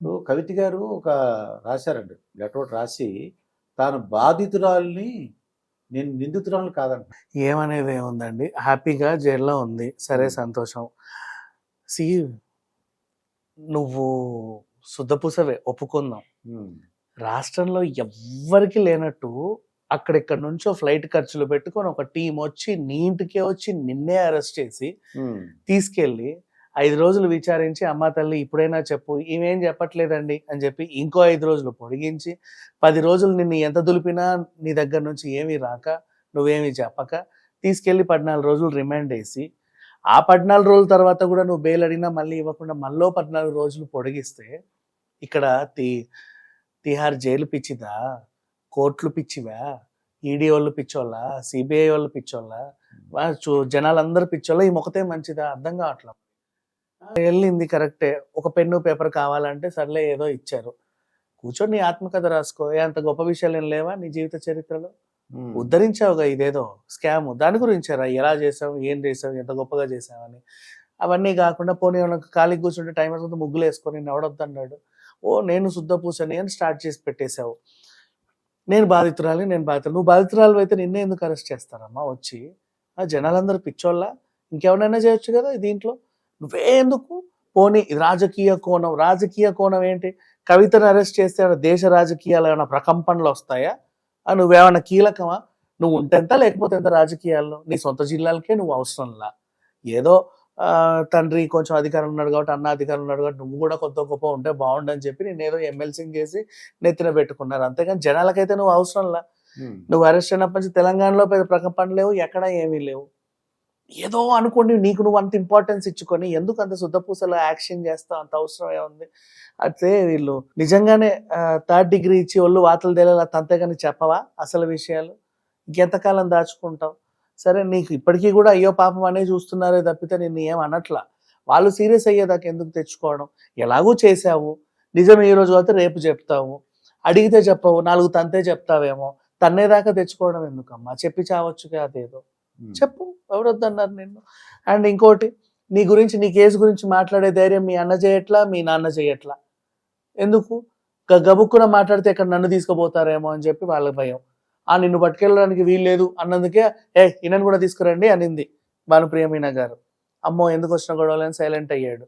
ఇప్పుడు కవిత గారు ఒక రాశారండి లెటర్ ఒకటి రాసి తాను బాధితురాల్ని నేను నిందితురాలు కాదంట. ఏమనేది ఏముందండి? హ్యాపీగా జైల్లో ఉంది. సరే సంతోషం. సి నువ్వు శుద్ధపూసవే ఒప్పుకుందాం. రాష్ట్రంలో ఎవ్వరికి లేనట్టు అక్కడిక్కడ నుంచో ఫ్లైట్ ఖర్చులు పెట్టుకొని ఒక టీం వచ్చి నీ ఇంటికే వచ్చి నిన్నే అరెస్ట్ చేసి తీసుకెళ్ళి ఐదు రోజులు విచారించి అమ్మ తల్లి ఇప్పుడైనా చెప్పు ఈమెం చెప్పట్లేదండి అని చెప్పి ఇంకో ఐదు రోజులు పొడిగించి పది రోజులు నిన్ను ఎంత దులిపినా నీ దగ్గర నుంచి ఏమీ రాక నువ్వేమీ చెప్పక తీసుకెళ్ళి పద్నాలుగు రోజులు రిమాండ్ వేసి ఆ పద్నాలుగు రోజుల తర్వాత కూడా నువ్వు బెయిల్ అడిగినా మళ్ళీ ఇవ్వకుండా మళ్ళీ పద్నాలుగు రోజులు పొడిగిస్తే ఇక్కడ తి తిహార్ జైలు పిచ్చిదా? కోర్టులు పిచ్చివా? ఈడీ వాళ్ళు పిచ్చోళ్ళ? సిబిఐ వాళ్ళు పిచ్చోళ్ళ? చూ- జనాలందరూ పిచ్చోళ్ళ? ఈ మొక్కతే మంచిదా? అర్థం కావట్లేదు వెళ్ళింది కరెక్టే. ఒక పెన్ను పేపర్ కావాలంటే సర్లే ఏదో ఇచ్చారు. కూర్చొని నీ ఆత్మకథ రాసుకో. ఏ అంత గొప్ప విషయాలు ఏం లేవా నీ జీవిత చరిత్రలో. ఉద్ధరించావుగా ఇదేదో స్కామ్. దాని గురించారా ఎలా చేసావు ఏం చేసావు ఎంత గొప్పగా చేసావని అవన్నీ కాకుండా పోనీ ఖాళీ కూర్చుంటే టైం అయిపోతే ముగ్గులు వేసుకొని నవడొద్దన్నాడు ఓ నేను శుద్ధ పూసని అని స్టార్ట్ చేసి పెట్టేశావు. నేను బాధితురాలి నేను బాధితులు నువ్వు బాధితురాలు అయితే నిన్నే ఎందుకు అరెస్ట్ చేస్తారమ్మా? వచ్చి ఆ జనాలందరూ పిచ్చోళ్ళ? ఇంకెవరైనా చేయొచ్చు కదా దీంట్లో? నువ్వే ఎందుకు పోనీ ఇది రాజకీయ కోణం. రాజకీయ కోణం ఏంటి? కవితను అరెస్ట్ చేస్తే దేశ రాజకీయాలు ఏమైనా ప్రకంపనలు వస్తాయా? నువ్వేమైనా కీలకమా? నువ్వు ఉంటెంత లేకపోతే ఎంత రాజకీయాల్లో? నీ సొంత జిల్లాలకే నువ్వు అవసరంలా? ఏదో తండ్రి కొంచెం అధికారం ఉన్నాడు కాబట్టి అన్న అధికారం ఉన్నాడు కాబట్టి నువ్వు కూడా కొత్త గొప్ప ఉంటే బాగుండని చెప్పి నేను ఏదో ఎమ్మెల్సీని చేసి నెత్తిన పెట్టుకున్నారు. అంతేగాని జనాలకైతే నువ్వు అవసరంలా. నువ్వు అరెస్ట్ అయినప్పటి నుంచి తెలంగాణలో పెద్ద ప్రకంపన లేవు ఎక్కడ ఏమీ లేవు. ఏదో అనుకోండి నీకు నువ్వు అంత ఇంపార్టెన్స్ ఇచ్చుకొని ఎందుకు అంత శుద్ధపూసలో యాక్షన్ చేస్తావు అంత అవసరం ఏముంది అయితే వీళ్ళు నిజంగానే థర్డ్ డిగ్రీ ఇచ్చి ఒళ్ళు వాతలు తేలేలా తంతేగాని చెప్పవా అసలు విషయాలు? ఇంకెంతకాలం దాచుకుంటావు? సరే నీకు ఇప్పటికీ కూడా అయ్యో పాపం అనే చూస్తున్నారే తప్పితే నిన్ను ఏం అనట్లా? వాళ్ళు సీరియస్ అయ్యేదాకా ఎందుకు తెచ్చుకోవడం? ఎలాగూ చేసావు నిజం ఈ రోజు అయితే రేపు చెప్తావు. అడిగితే చెప్పవు నాలుగు తంతే చెప్తావేమో? తన్నేదాకా తెచ్చుకోవడం ఎందుకమ్మా? చెప్పి చావచ్చుగా అదేదో. చెప్పు ఎవరొద్దన్నారు నిన్ను? అండ్ ఇంకోటి నీ గురించి నీ కేసు గురించి మాట్లాడే ధైర్యం మీ అన్న చేయట్లా మీ నాన్న చేయట్లా? ఎందుకు? గబుక్కున మాట్లాడితే ఇక్కడ నన్ను తీసుకుపోతారేమో అని చెప్పి వాళ్ళ భయం. ఆ నిన్ను పట్టుకెళ్ళడానికి వీల్లేదు అన్నందుకే ఏ ఈయనను కూడా తీసుకురండి అనింది భానుప్రియ మీనా గారు. అమ్మో ఎందుకు వచ్చిన గొడవలని సైలెంట్ అయ్యాడు.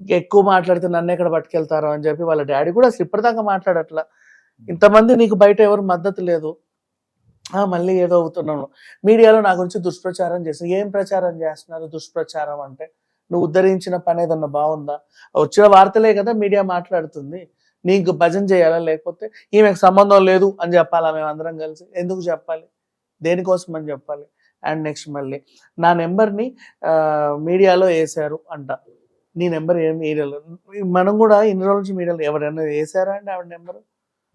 ఇంక ఎక్కువ మాట్లాడితే నన్ను ఎక్కడ పట్టుకెళ్తారో అని చెప్పి వాళ్ళ డాడీ కూడా అసలు ఇప్పటిదాకా మాట్లాడట్లా. ఇంతమంది నీకు బయట ఎవరు మద్దతు లేదు. మళ్ళీ ఏదో అవుతున్నాను. మీడియాలో నా గురించి దుష్ప్రచారం చేస్తున్నారు ఏం ప్రచారం చేస్తున్నారు దుష్ప్రచారం అంటే? నువ్వు ఉద్ధరించిన పని ఏదన్నా బాగుందా? వచ్చిన వార్తలే కదా మీడియా మాట్లాడుతుంది. నీకు భజన చేయాలా? లేకపోతే ఈమెకు సంబంధం లేదు అని చెప్పాలా మేము అందరం కలిసి? ఎందుకు చెప్పాలి? దేనికోసం అని చెప్పాలి? అండ్ నెక్స్ట్ మళ్ళీ నా నెంబర్ని మీడియాలో వేశారు అంట. నీ నెంబర్ ఏం మీడియాలో? మనం కూడా ఇన్ని రోజుల నుంచి మీడియాలో ఎవరైనా వేసారా అండి ఆవిడ నెంబర్?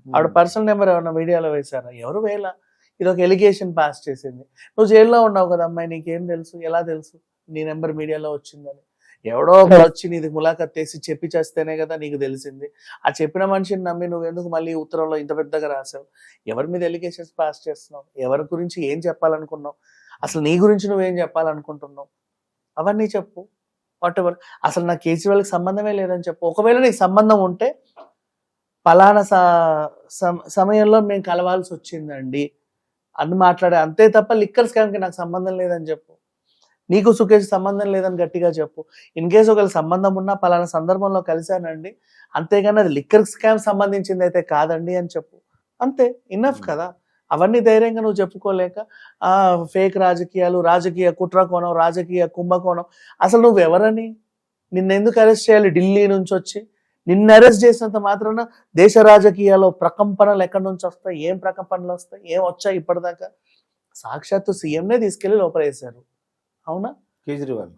ఆవిడ పర్సనల్ నెంబర్ ఏమన్నా మీడియాలో వేశారా? ఎవరు వేలా ఇది ఒక ఎలిగేషన్ పాస్ చేసింది. నువ్వు జైల్లో ఉన్నావు కదా అమ్మాయి నీకేం తెలుసు? ఎలా తెలుసు? నీ నెంబర్ మీడియాలో వచ్చిందని. ఎవడో ఒకడు వచ్చి నీది ములాఖత్ చేసి చెప్పి చేస్తేనే కదా నీకు తెలిసింది. ఆ చెప్పిన మనిషిని నమ్మి నువ్వు ఎందుకు మళ్ళీ ఉత్తరంలో ఇంత పెద్దగా రాసావు? ఎవరి మీద ఎలిగేషన్స్ పాస్ చేస్తున్నావు? ఎవరి గురించి ఏం చెప్పాలనుకున్నావు? అసలు నీ గురించి నువ్వేం చెప్పాలనుకుంటున్నావు? అవన్నీ చెప్పు. వాట్ ఎవర్ అసలు నా కేజ్రీవాల్కి సంబంధమే లేదని చెప్పు. ఒకవేళ నీకు సంబంధం ఉంటే పలానా సమయంలో మేము కలవాల్సి వచ్చిందండి. అని మాట్లాడే అంతే తప్ప లిక్కర్ స్కామ్కి నాకు సంబంధం లేదని చెప్పు. నీకు సుఖేష్ సంబంధం లేదని గట్టిగా చెప్పు. ఇన్ కేసు ఒకవేళ సంబంధం ఉన్నా పలానా సందర్భంలో కలిశానండి అంతేగాని అది లిక్కర్ స్కామ్ సంబంధించింది అయితే కాదండి అని చెప్పు. అంతే ఇన్నఫ్. కదా. అవన్నీ ధైర్యంగా నువ్వు చెప్పుకోలేక ఆ ఫేక్ రాజకీయాలు రాజకీయ కుట్ర కోణం రాజకీయ కుంభకోణం అసలు నువ్వు ఎవరని నిన్నెందుకు అరెస్ట్ చేయాలి ఢిల్లీ నుంచి వచ్చి నిన్ను అరెస్ట్ చేసినంత మాత్రాన దేశ రాజకీయాల్లో ప్రకంపనలు ఎక్కడి నుంచి వస్తాయి? ఏం ప్రకంపనలు వస్తాయి? ఏం వచ్చాయి ఇప్పటిదాకా? సాక్షాత్తు సీఎంనే తీసుకెళ్ళి లోపలేశారు. అవునా? కేజ్రీవాల్.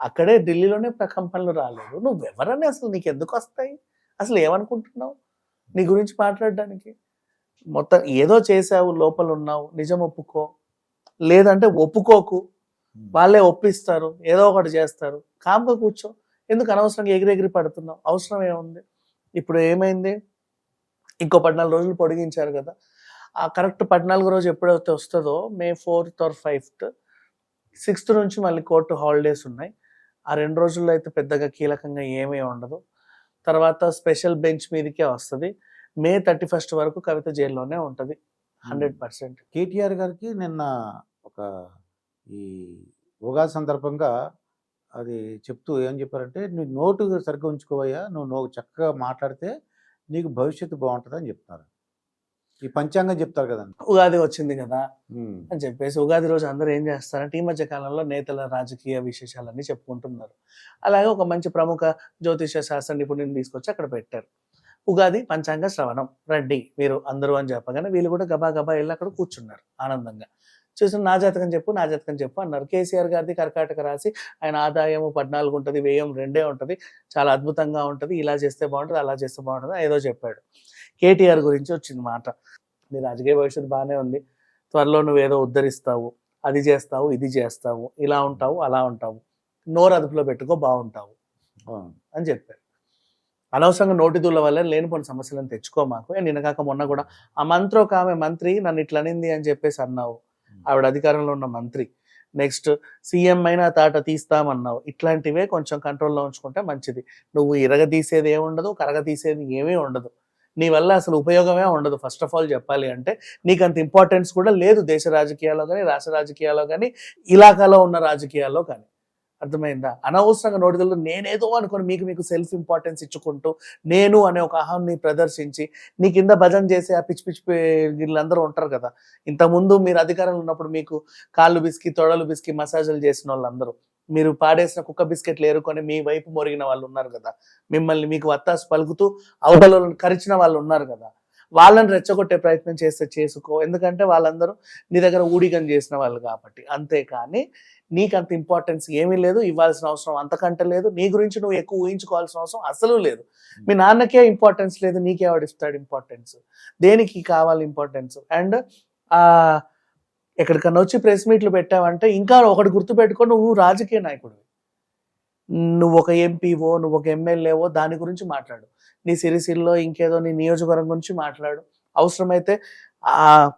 అక్కడే ఢిల్లీలోనే ప్రకంపనలు రాలేదు. నువ్వెవరని అసలు నీకు ఎందుకు వస్తాయి? అసలు ఏమనుకుంటున్నావు? నీ గురించి మాట్లాడడానికి. మొత్తం ఏదో చేసావు లోపల ఉన్నావు నిజం ఒప్పుకో. లేదంటే ఒప్పుకోకు. వాళ్ళే ఒప్పిస్తారు. ఏదో ఒకటి చేస్తారు. కామ్గా కూర్చో. ఎందుకు అనవసరంగా ఎగిరెగిరి పడుతున్నావు? అవసరం ఏముంది? ఇప్పుడు ఏమైంది? ఇంకో పద్నాలుగు రోజులు పొడిగించారు కదా. ఆ కరెక్ట్ పద్నాలుగు రోజు ఎప్పుడైతే వస్తుందో May fourth or fifth sixth నుంచి మళ్ళీ కోర్టు హాలిడేస్ ఉన్నాయి. ఆ రెండు రోజుల్లో అయితే పెద్దగా కీలకంగా ఏమీ ఉండదు. తర్వాత స్పెషల్ బెంచ్ మీదకే వస్తుంది. మే థర్టీ ఫస్ట్ వరకు కవిత జైల్లోనే ఉంటుంది. Hundred percent. కేటీఆర్ గారికి నిన్న ఒక ఈ ఉగాది సందర్భంగా అది చెప్తూ ఏం చెప్పారంటే నువ్వు నోటు సరిగ్గా ఉంచుకోవయ్యా నువ్వు నో చక్కగా మాట్లాడితే నీకు భవిష్యత్తు బాగుంటుంది అని చెప్తున్నారు. ఈ పంచాంగం చెప్తారు కదండి. ఉగాది వచ్చింది కదా అని చెప్పేసి ఉగాది రోజు అందరూ ఏం చేస్తారంటే ఈ మధ్య కాలంలో నేతల రాజకీయ విశేషాలన్నీ చెప్పుకుంటున్నారు. అలాగే ఒక మంచి ప్రముఖ జ్యోతిష శాస్త్ర నిపుణుని తీసుకొచ్చి అక్కడ పెట్టారు. ఉగాది పంచాంగ శ్రవణం రండి మీరు అందరూ అని చెప్పగానే వీళ్ళు కూడా గబా గబా వెళ్ళి అక్కడ కూర్చున్నారు ఆనందంగా. చూసి నా జాతకం చెప్పు నా జాతకం చెప్పు అన్నారు. కేసీఆర్ గారిది కర్కాటక రాసి ఆయన ఆదాయం పద్నాలుగు ఉంటుంది వ్యయం రెండే ఉంటుంది. చాలా అద్భుతంగా ఉంటుంది. ఇలా చేస్తే బాగుంటుంది అలా చేస్తే బాగుంటుంది ఏదో చెప్పాడు. కేటీఆర్ గురించి వచ్చింది మాట. నీ రాజకీయ భవిష్యత్తు బాగానే ఉంది. త్వరలో నువ్వు ఏదో ఉద్ధరిస్తావు. అది చేస్తావు ఇది చేస్తావు. ఇలా ఉంటావు అలా ఉంటావు. నోరు అదుపులో పెట్టుకో బాగుంటావు. అని చెప్పారు అనవసరంగా నోటి దూల వల్ల లేనిపోయిన సమస్యలను తెచ్చుకో మాకు. ఏ నిన్న కాక మొన్న కూడా ఆ మంత్రి ఒక ఆమె మంత్రి నన్ను ఇట్లా అనింది అని చెప్పేసి అన్నావు. ఆవిడ అధికారంలో ఉన్న మంత్రి. నెక్స్ట్ సీఎం అయినా తాట తీస్తామన్నావు. ఇట్లాంటివే కొంచెం కంట్రోల్లో ఉంచుకుంటే మంచిది. నువ్వు ఇరగదీసేది ఏముండదు ఏమి ఉండదు కరగ తీసేది ఏమీ ఉండదు. నీ వల్ల అసలు ఉపయోగమే ఉండదు. ఫస్ట్ ఆఫ్ ఆల్ చెప్పాలి అంటే నీకు అంత ఇంపార్టెన్స్ కూడా లేదు దేశ రాజకీయాల్లో కానీ రాష్ట్ర రాజకీయాల్లో కానీ ఇలాకాలో ఉన్న రాజకీయాల్లో కానీ. అర్థమైందా? అనవసరంగా నోటిదలు నేనేదో అనుకుని మీకు మీకు సెల్ఫ్ ఇంపార్టెన్స్ ఇచ్చుకుంటూ నేను అనే ఒక అహాన్ని ప్రదర్శించి నీ కింద భజన చేసే ఆ పిచ్చి పిచ్చి వీళ్ళందరూ ఉంటారు కదా. ఇంతకుముందు మీరు అధికారంలో ఉన్నప్పుడు మీకు కాళ్ళు బిస్కి తొడలు బిస్కి మసాజులు చేసిన వాళ్ళందరూ మీరు పాడేసిన కుక్క బిస్కెట్లు ఏరుకొని మీ వైపు మొరిగిన వాళ్ళు ఉన్నారు కదా. మిమ్మల్ని మీకు వత్తాసు పలుకుతూ అవతల కరిచిన వాళ్ళు ఉన్నారు కదా. వాళ్ళని రెచ్చగొట్టే ప్రయత్నం చేస్తే చేసుకో. ఎందుకంటే వాళ్ళందరూ నీ దగ్గర ఊడిగం చేసిన వాళ్ళు కాబట్టి. అంతేకాని నీకు అంత ఇంపార్టెన్స్ ఏమీ లేదు. ఇవ్వాల్సిన అవసరం అంతకంటే లేదు. నీ గురించి నువ్వు ఎక్కువ ఊహించుకోవాల్సిన అవసరం అసలు లేదు. మీ నాన్నకే ఇంపార్టెన్స్ లేదు. నీకేవాడిస్తాడు ఇంపార్టెన్స్ దేనికి కావాలి ఇంపార్టెన్స్ అండ్ ఎక్కడికన్నా వచ్చి ప్రెస్ మీట్లు పెట్టావంటే ఇంకా ఒకటి గుర్తుపెట్టుకో. నువ్వు రాజకీయ నాయకుడు నువ్వు ఒక ఎంపీవో నువ్వు ఒక ఎమ్మెల్యేవో దాని గురించి మాట్లాడు. నీ సిరిసిల్లో ఇంకేదో నీ నియోజకవర్గం గురించి మాట్లాడు. అవసరమైతే ఆ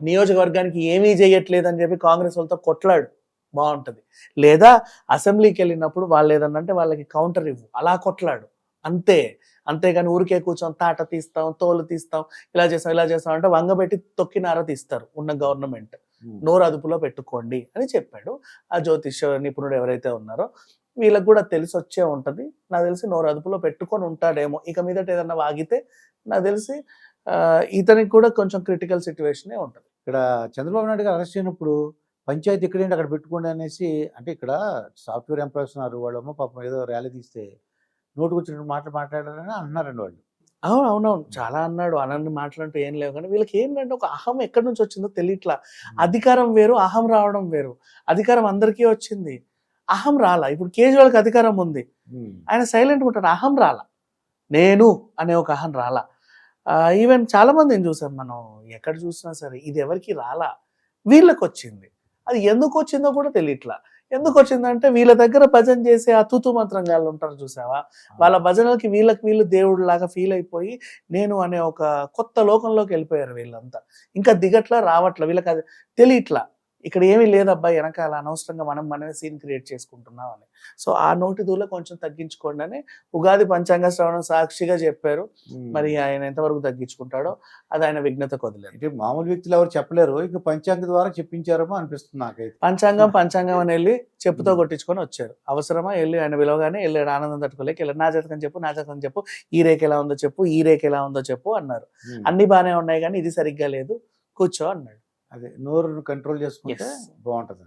నియోజకవర్గానికి ఏమీ చేయట్లేదు అని చెప్పి కాంగ్రెస్ వాళ్ళతో కొట్లాడు. బాగుంటది. లేదా అసెంబ్లీకి వెళ్ళినప్పుడు వాళ్ళు ఏదన్నా అంటే వాళ్ళకి కౌంటర్ ఇవ్వు. అలా కొట్లాడు. అంతే. అంతేగాని ఊరికే కూర్చొని తాట తీస్తాం తోలు తీస్తాం ఇలా చేస్తాం ఇలా చేస్తాం అంటే వంగబెట్టి తొక్కినార తీస్తారు ఉన్న గవర్నమెంట్. నోరు అదుపులో పెట్టుకోండి అని చెప్పాడు. ఆ జ్యోతిష నిపుణుడు ఎవరైతే ఉన్నారో వీళ్ళకి కూడా తెలిసి వచ్చే ఉంటది. నాకు తెలిసి నోరు అదుపులో పెట్టుకొని ఉంటాడేమో. ఇక మీదట ఏదన్నా వాగితే నాకు తెలిసి ఇతనికి కూడా కొంచెం క్రిటికల్ సిచ్యువేషనే ఉంటది. ఇక్కడ చంద్రబాబు నాయుడు గారు అరెస్ట్ అయినప్పుడు పంచాయతీ ఎక్కడేంటి అక్కడ పెట్టుకోండి అనేసి అంటే ఇక్కడ సాఫ్ట్వేర్ ఎంప్లాయీస్ ఉన్నారు. వాళ్ళేమో పాపం ఏదో ర్యాలీ తీస్తే నోటుకు వచ్చిన మాటలు మాట్లాడారని అంటున్నారండి వాళ్ళు. అవును అవునవును. చాలా అన్నాడు. అనన్ని మాట్లాడుతూ ఏం లేవు. కానీ వీళ్ళకి ఏంటంటే ఒక అహం ఎక్కడి నుంచి వచ్చిందో తెలియట్లా. అధికారం వేరు అహం రావడం వేరు. అధికారం అందరికీ వచ్చింది. అహం రాలా. ఇప్పుడు కేజ్రీవాల్కి అధికారం ఉంది. ఆయన సైలెంట్ ఉంటాడు. అహం రాలా. నేను అనే ఒక అహం రాలా. ఈవెన్ చాలా మందిని చూసాం మనం? ఎక్కడ చూసినా సరే ఇది ఎవరికి రాలా? వీళ్ళకి వచ్చింది. అది ఎందుకు వచ్చిందో కూడా తెలియట్లా. ఎందుకు వచ్చిందంటే వీళ్ళ దగ్గర భజన చేసే ఆ తుతు మంత్రంగాళ్ళు ఉంటారు చూసావా? వాళ్ళ భజనలకి వీళ్ళకి వీళ్ళు దేవుడు లాగా ఫీల్ అయిపోయి నేను అనే ఒక కొత్త లోకంలోకి వెళ్ళిపోయారు వీళ్ళంతా. ఇంకా దిగట్లా రావట్లా వీళ్ళకి అది తెలియట్లా. ఇక్కడ ఏమీ లేదబ్బా వెనకాల అనవసరంగా మనం మనమే సీన్ క్రియేట్ చేసుకుంటున్నాం అని. సో ఆ నోటి దూల కొంచెం తగ్గించుకోండి అని ఉగాది పంచాంగ శ్రవణం సాక్షిగా చెప్పారు. మరి ఆయన ఎంతవరకు తగ్గించుకుంటాడో అది ఆయన విఘ్నత కొదిలేదు అంటే మామూలు వ్యక్తులు ఎవరు చెప్పలేరు. ఇంకా పంచాంగ ద్వారా చెప్పించారేమో అనిపిస్తుంది నాకైతే. పంచాంగం పంచాంగం అని వెళ్ళి చెప్పుతో కొట్టించుకొని వచ్చారు. అవసరమా? వెళ్ళి ఆయన విలువగానే వెళ్ళాడు. ఆనందం తట్టుకోలేక వెళ్ళాడు. నా జాతకం చెప్పు నా జాతకం చెప్పు ఈ రేఖ ఎలా ఉందో చెప్పు ఈ రేఖ ఎలా ఉందో చెప్పు అన్నారు. అన్ని బాగానే ఉన్నాయి కానీ ఇది సరిగ్గా లేదు. కూర్చో అన్నాడు. అదే నోరును కంట్రోల్ చేసుకుంటే. బాగుంటది